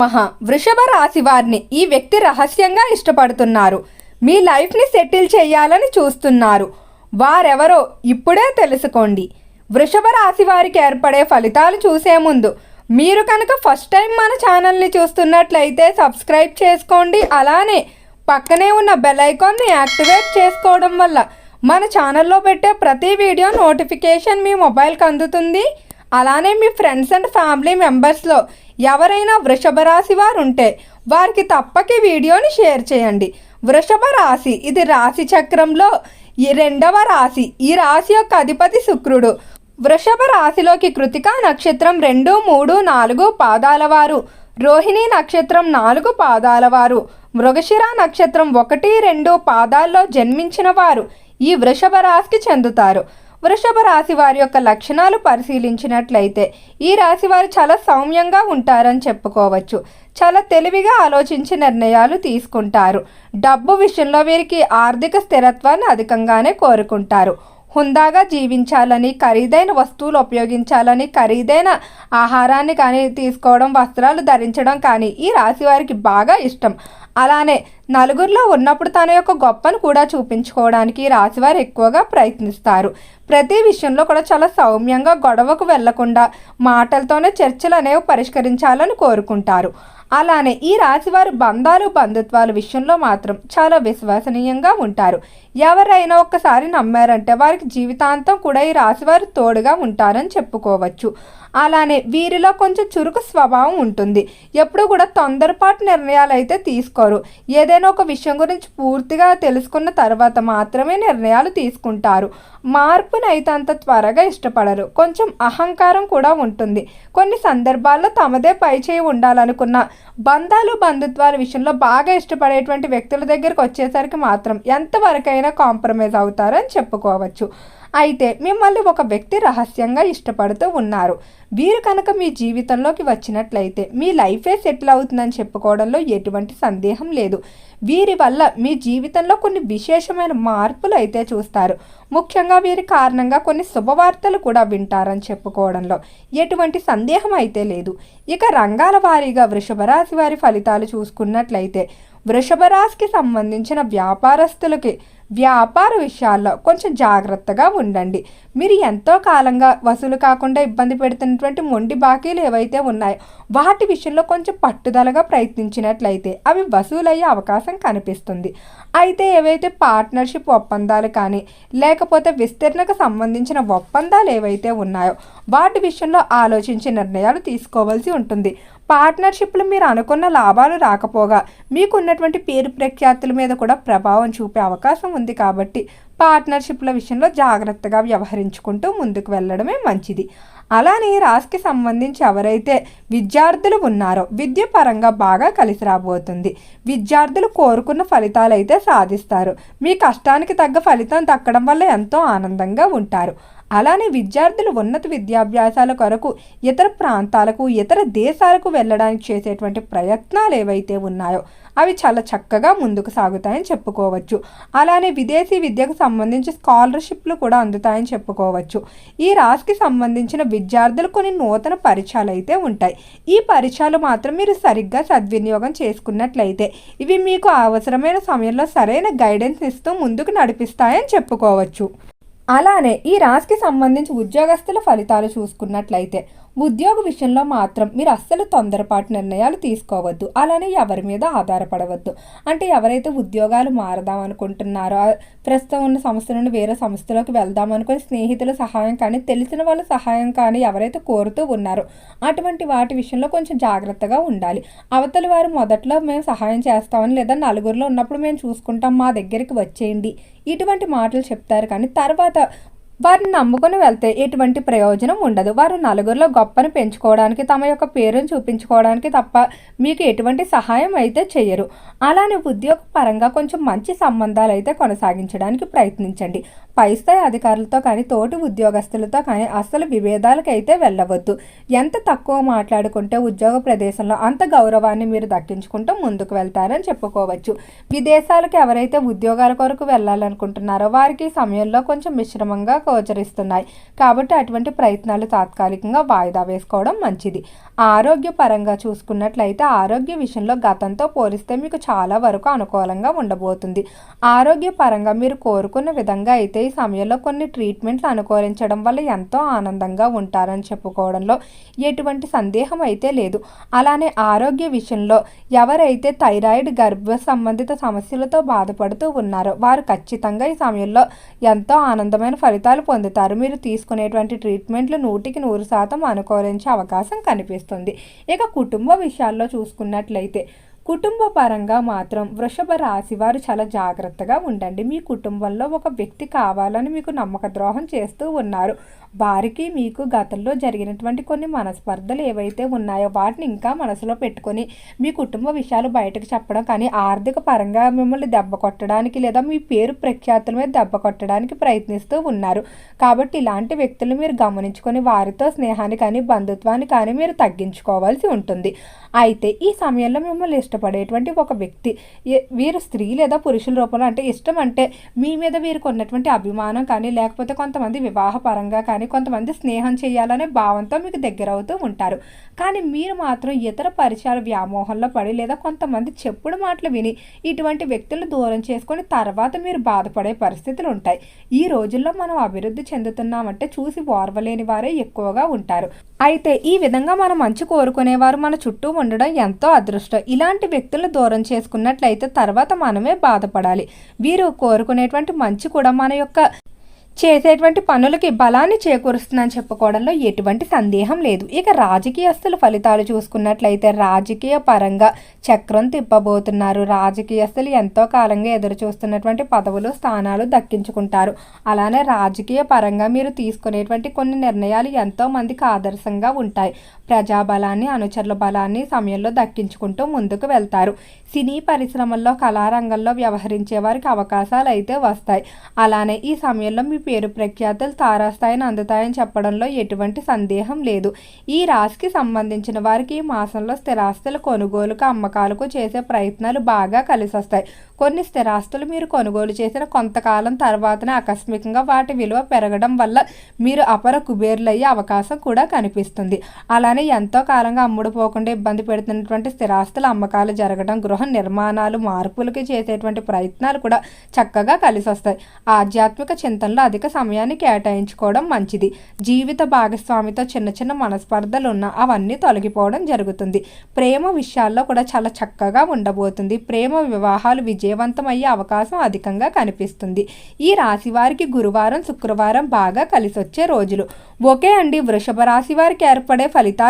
మహా వృషభ రాశి వారిని ఈ వ్యక్తి రహస్యంగా ఇష్టపడుతున్నారు. మీ లైఫ్ని సెటిల్ చేయాలని చూస్తున్నారు. వారెవరో ఇప్పుడే తెలుసుకోండి. వృషభ రాశి వారికి ఏర్పడే ఫలితాలు చూసే ముందు మీరు కనుక ఫస్ట్ టైం మన ఛానల్ని చూస్తున్నట్లయితే సబ్స్క్రైబ్ చేసుకోండి. అలానే పక్కనే ఉన్న బెల్ ఐకాన్ని యాక్టివేట్ చేసుకోవడం వల్ల మన ఛానల్లో పెట్టే ప్రతి వీడియో నోటిఫికేషన్ మీ మొబైల్కి అందుతుంది. అలానే మీ ఫ్రెండ్స్ అండ్ ఫ్యామిలీ మెంబర్స్లో ఎవరైనా వృషభ రాశి వారు ఉంటే వారికి తప్పక వీడియోని షేర్ చేయండి. వృషభ రాశి ఇది రాశి చక్రంలో ఈ రెండవ రాశి ఈ రాశి యొక్క అధిపతి శుక్రుడు. వృషభ రాశిలోకి కృతికా నక్షత్రం రెండు మూడు నాలుగు పాదాల వారు. రోహిణి నక్షత్రం నాలుగు పాదాల వారు. మృగశిర నక్షత్రం ఒకటి రెండు పాదాల్లో జన్మించిన వారు ఈ వృషభ రాశికి చెందుతారు. వృషభ రాశి వారి యొక్క లక్షణాలు పరిశీలించినట్లయితే ఈ రాశి వారు చాలా సౌమ్యంగా ఉంటారని చెప్పుకోవచ్చు. చాలా తెలివిగా ఆలోచించి నిర్ణయాలు తీసుకుంటారు. డబ్బు విషయంలో వీరికి ఆర్థిక స్థిరత్వాన్ని అధికంగానే కోరుకుంటారు. హుందాగా జీవించాలని ఖరీదైన వస్తువులు ఉపయోగించాలని ఖరీదైన ఆహారాన్ని కానీ తీసుకోవడం వస్త్రాలు ధరించడం కానీ ఈ రాశి వారికి బాగా ఇష్టం. అలానే నలుగురిలో ఉన్నప్పుడు తన యొక్క గొప్పను కూడా చూపించుకోవడానికి రాశివారు ఎక్కువగా ప్రయత్నిస్తారు. ప్రతి విషయంలో కూడా చాలా సౌమ్యంగా గొడవకు వెళ్ళకుండా మాటలతోనే చర్చలు అనేవి పరిష్కరించాలని కోరుకుంటారు. అలానే ఈ రాశివారు బంధాలు బంధుత్వాల విషయంలో మాత్రం చాలా విశ్వసనీయంగా ఉంటారు. ఎవరైనా ఒక్కసారి నమ్మారంటే వారికి జీవితాంతం కూడా ఈ రాశివారు తోడుగా ఉంటారని చెప్పుకోవచ్చు. అలానే వీరిలో కొంచెం చురుకు స్వభావం ఉంటుంది. ఎప్పుడు కూడా తొందరపాటు నిర్ణయాలు అయితే తీసుకోరు. ఏదైనా ఒక విషయం గురించి పూర్తిగా తెలుసుకున్న తర్వాత మాత్రమే నిర్ణయాలు తీసుకుంటారు. మార్పును అయితే అంత త్వరగా ఇష్టపడరు. కొంచెం అహంకారం కూడా ఉంటుంది. కొన్ని సందర్భాల్లో తమదే పై చేయి ఉండాలనుకున్న బంధాలు బంధుత్వాల విషయంలో బాగా ఇష్టపడేటువంటి వ్యక్తుల దగ్గరికి వచ్చేసరికి మాత్రం ఎంతవరకైనా కాంప్రమైజ్ అవుతారని చెప్పుకోవచ్చు. అయితే మిమ్మల్ని ఒక వ్యక్తి రహస్యంగా ఇష్టపడుతూ ఉన్నారు. వీరు కనుక మీ జీవితంలోకి వచ్చినట్లయితే మీ లైఫే సెటిల్ అవుతుందని చెప్పుకోవడంలో ఎటువంటి సందేహం లేదు. వీరి వల్ల మీ జీవితంలో కొన్ని విశేషమైన మార్పులు అయితే చూస్తారు. ముఖ్యంగా వీరి కారణంగా కొన్ని శుభవార్తలు కూడా వింటారని చెప్పుకోవడంలో ఎటువంటి సందేహం అయితే లేదు. ఇక రంగాల వారీగా వృషభరాశి వారి ఫలితాలు చూసుకున్నట్లయితే వృషభ రాశికి సంబంధించిన వ్యాపారస్తులకి వ్యాపార విషయాల్లో కొంచెం జాగ్రత్తగా ఉండండి. మీరు ఎంతో కాలంగా వసూలు కాకుండా ఇబ్బంది పెడుతున్నటువంటి మొండి బాకీలు ఏవైతే ఉన్నాయో వాటి విషయంలో కొంచెం పట్టుదలగా ప్రయత్నించినట్లయితే అవి వసూలయ్యే అవకాశం కనిపిస్తుంది. అయితే ఏవైతే పార్ట్నర్షిప్ ఒప్పందాలు కానీ లేకపోతే విస్తరణకు సంబంధించిన ఒప్పందాలు ఏవైతే ఉన్నాయో వాటి విషయంలో ఆలోచించి నిర్ణయాలు తీసుకోవాల్సి ఉంటుంది. పార్ట్నర్షిప్లు మీరు అనుకున్న లాభాలు రాకపోగా మీకున్నటువంటి పేరు ప్రఖ్యాతుల మీద కూడా ప్రభావం చూపే అవకాశం ఉంది కాబట్టి పార్ట్నర్షిప్ల విషయంలో జాగ్రత్తగా వ్యవహరించుకుంటూ ముందుకు వెళ్ళడమే మంచిది. అలానే రాశికి సంబంధించి ఎవరైతే విద్యార్థులు ఉన్నారో విద్య పరంగా బాగా కలిసి రాబోతుంది. విద్యార్థులు కోరుకున్న ఫలితాలు అయితే సాధిస్తారు. మీ కష్టానికి తగ్గ ఫలితం దక్కడం వల్ల ఎంతో ఆనందంగా ఉంటారు. అలానే విద్యార్థులు ఉన్నత విద్యాభ్యాసాల కొరకు ఇతర ప్రాంతాలకు ఇతర దేశాలకు వెళ్ళడానికి చేసేటువంటి ప్రయత్నాలు ఏవైతే ఉన్నాయో అవి చాలా చక్కగా ముందుకు సాగుతాయని చెప్పుకోవచ్చు. అలానే విదేశీ విద్యకు సంబంధించి స్కాలర్షిప్లు కూడా అందుతాయని చెప్పుకోవచ్చు. ఈ రాశికి సంబంధించిన విద్యార్థులు కొన్ని నూతన పరిచయాలు అయితే ఉంటాయి. ఈ పరిచయాలు మాత్రం మీరు సరిగ్గా సద్వినియోగం చేసుకున్నట్లయితే ఇవి మీకు అవసరమైన సమయంలో సరైన గైడెన్స్ ఇస్తూ ముందుకు నడిపిస్తాయని చెప్పుకోవచ్చు. అలానే ఈ రాశికి సంబంధించి ఉద్యోగస్తుల ఫలితాలు చూసుకున్నట్లయితే ఉద్యోగ విషయంలో మాత్రం మీరు అస్సలు తొందరపాటు నిర్ణయాలు తీసుకోవద్దు. అలానే ఎవరి మీద ఆధారపడవద్దు. అంటే ఎవరైతే ఉద్యోగాలు మారదాం అనుకుంటున్నారో ప్రస్తుతం ఉన్న సంస్థ నుండి వేరే సంస్థలోకి వెళ్దాం అనుకుని స్నేహితుల సహాయం కానీ తెలిసిన వాళ్ళ సహాయం కానీ ఎవరైతే కోరుతూ ఉన్నారో అటువంటి వాటి విషయంలో కొంచెం జాగ్రత్తగా ఉండాలి. అవతల వారు మొదట్లో మేము సహాయం చేస్తామని లేదా నలుగురిలో ఉన్నప్పుడు మేము చూసుకుంటాం మా దగ్గరికి వచ్చేయండి. ఇటువంటి మాటలు చెప్తారు కానీ తర్వాత వారిని నమ్ముకుని వెళ్తే ఎటువంటి ప్రయోజనం ఉండదు. వారు నలుగురిలో గొప్పను పెంచుకోవడానికి తమ యొక్క పేరును చూపించుకోవడానికి తప్ప మీకు ఎటువంటి సహాయం అయితే చేయరు అలానే ఉద్యోగ పరంగా కొంచెం మంచి సంబంధాలు అయితే కొనసాగించడానికి ప్రయత్నించండి. పై స్థాయి అధికారులతో కానీ తోటి ఉద్యోగస్తులతో కానీ అస్సలు విభేదాలకైతే వెళ్ళవద్దు. ఎంత తక్కువ మాట్లాడుకుంటే ఉద్యోగ ప్రదేశంలో అంత గౌరవాన్ని మీరు దక్కించుకుంటూ ముందుకు వెళ్తారని చెప్పుకోవచ్చు. విదేశాలకు ఎవరైతే ఉద్యోగాల కొరకు వెళ్ళాలనుకుంటున్నారో వారికి సమయంలో కొంచెం మిశ్రమంగా గోచరిస్తున్నాయి. కాబట్టి అటువంటి ప్రయత్నాలు తాత్కాలికంగా వాయిదా వేసుకోవడం మంచిది. ఆరోగ్యపరంగా చూసుకున్నట్లయితే ఆరోగ్య విషయంలో గతంతో పోలిస్తే మీకు చాలా వరకు అనుకూలంగా ఉండబోతుంది. ఆరోగ్యపరంగా మీరు కోరుకున్న విధంగా అయితే సమయంలో కొన్ని ట్రీట్మెంట్లు అనుకూలించడం వల్ల ఎంతో ఆనందంగా ఉంటారని చెప్పుకోవడంలో ఎటువంటి సందేహం అయితే లేదు. అలానే ఆరోగ్య విషయంలో ఎవరైతే థైరాయిడ్ గర్భ సంబంధిత సమస్యలతో బాధపడుతూ ఉన్నారో వారు ఖచ్చితంగా ఈ సమయంలో ఎంతో ఆనందమైన ఫలితాలు పొందుతారు. మీరు తీసుకునేటువంటి ట్రీట్మెంట్లు నూటికి నూరు శాతం అనుకూలించే అవకాశం కనిపిస్తుంది. ఇక కుటుంబ విషయాల్లో చూసుకున్నట్లయితే కుటుంబ పరంగా మాత్రం వృషభ రాశి వారు చాలా జాగ్రత్తగా ఉండండి. మీ కుటుంబంలో ఒక వ్యక్తి కావాలని మీకు నమ్మక ద్రోహం చేస్తూ ఉన్నారు. వారికి మీకు గతంలో జరిగినటువంటి కొన్ని మనస్పర్ధలు ఏవైతే ఉన్నాయో వాటిని ఇంకా మనసులో పెట్టుకొని మీ కుటుంబ విషయాలు బయటకు చెప్పడం కానీ ఆర్థిక పరంగా మిమ్మల్ని దెబ్బ కొట్టడానికి లేదా మీ పేరు ప్రఖ్యాతుల మీద దెబ్బ కొట్టడానికి ప్రయత్నిస్తూ ఉన్నారు. కాబట్టి ఇలాంటి వ్యక్తులు మీరు గమనించుకొని వారితో స్నేహాన్ని కానీ బంధుత్వాన్ని కానీ మీరు తగ్గించుకోవాల్సి ఉంటుంది. అయితే ఈ సమయంలో మిమ్మల్ని ఇష్టపడేటువంటి ఒక వ్యక్తి. వీరు స్త్రీ లేదా పురుషుల రూపంలో అంటే ఇష్టం అంటే మీ మీద వీరికి ఉన్నటువంటి అభిమానం కానీ లేకపోతే కొంతమంది వివాహ పరంగా కానీ కొంతమంది స్నేహం చేయాలనే భావంతో మీకు దగ్గర అవుతూ ఉంటారు. కానీ మీరు మాత్రం ఇతర పరిచయాల వ్యామోహంలో పడి లేదా కొంతమంది చెప్పుడు మాటలు విని ఇటువంటి వ్యక్తులు దూరం చేసుకొని తర్వాత మీరు బాధపడే పరిస్థితులు ఉంటాయి. ఈ రోజుల్లో మనం అభివృద్ధి చెందుతున్నామంటే చూసి ఓర్వలేని వారే ఎక్కువగా ఉంటారు. అయితే ఈ విధంగా మనం మంచి కోరుకునేవారు మన చుట్టూ ఉండడం ఎంతో అదృష్టం. ఇలాంటి వ్యక్తులు దూరం చేసుకున్నట్లయితే తర్వాత మనమే బాధపడాలి. వీరు కోరుకునేటువంటి మంచి కూడా మన యొక్క చేసేటువంటి పనులకి బలాన్ని చేకూరుస్తుందని చెప్పుకోవడంలో ఎటువంటి సందేహం లేదు. ఇక రాజకీయస్తుల ఫలితాలు చూసుకున్నట్లయితే రాజకీయ పరంగా చక్రం తిప్పబోతున్నారు. రాజకీయస్తులు ఎంతో కాలంగా ఎదురు చూస్తున్నటువంటి పదవులు స్థానాలు దక్కించుకుంటారు. అలానే రాజకీయ పరంగా మీరు తీసుకునేటువంటి కొన్ని నిర్ణయాలు ఎంతో మందికి ఆదర్శంగా ఉంటాయి. ప్రజాబలాన్ని అనుచరుల బలాన్ని సమయంలో దక్కించుకుంటూ ముందుకు వెళ్తారు. సినీ పరిశ్రమల్లో కళారంగంలో వ్యవహరించే వారికి అవకాశాలు అయితే వస్తాయి. అలానే ఈ సమయంలో మీ పేరు ప్రఖ్యాతులు తారాస్థాయిని అందుతాయని చెప్పడంలో ఎటువంటి సందేహం లేదు. ఈ రాశికి సంబంధించిన వారికి ఈ మాసంలో స్థిరాస్తుల కొనుగోలుకు అమ్మకాలకు చేసే ప్రయత్నాలు బాగా కలిసి వస్తాయి కొన్ని స్థిరాస్తులు మీరు కొనుగోలు చేసిన కొంతకాలం తర్వాతనే ఆకస్మికంగా వాటి విలువ పెరగడం వల్ల మీరు అపర కుబేర్లయ్యే అవకాశం కూడా కనిపిస్తుంది. అలానే ఎంతో కాలంగా అమ్ముడుపోకుండా ఇబ్బంది పెడుతున్నటువంటి స్థిరాస్తుల అమ్మకాలు జరగడం గృహ నిర్మాణాలు మార్పులకి చేసేటువంటి ప్రయత్నాలు కూడా చక్కగా కలిసి వస్తాయి ఆధ్యాత్మిక చింతనలో అధిక సమయాన్ని కేటాయించుకోవడం మంచిది. జీవిత భాగస్వామితో చిన్న చిన్న మనస్పర్ధలు ఉన్న అవన్నీ తొలగిపోవడం జరుగుతుంది. ప్రేమ విషయాల్లో కూడా చాలా చక్కగా ఉండబోతుంది. ప్రేమ వివాహాలు విజయవంతమయ్యే అవకాశం అధికంగా కనిపిస్తుంది. ఈ రాశి వారికి గురువారం శుక్రవారం బాగా కలిసి వచ్చే రోజులు. ఓకే అండి వృషభ రాశి వారికి ఏర్పడే ఫలితాలు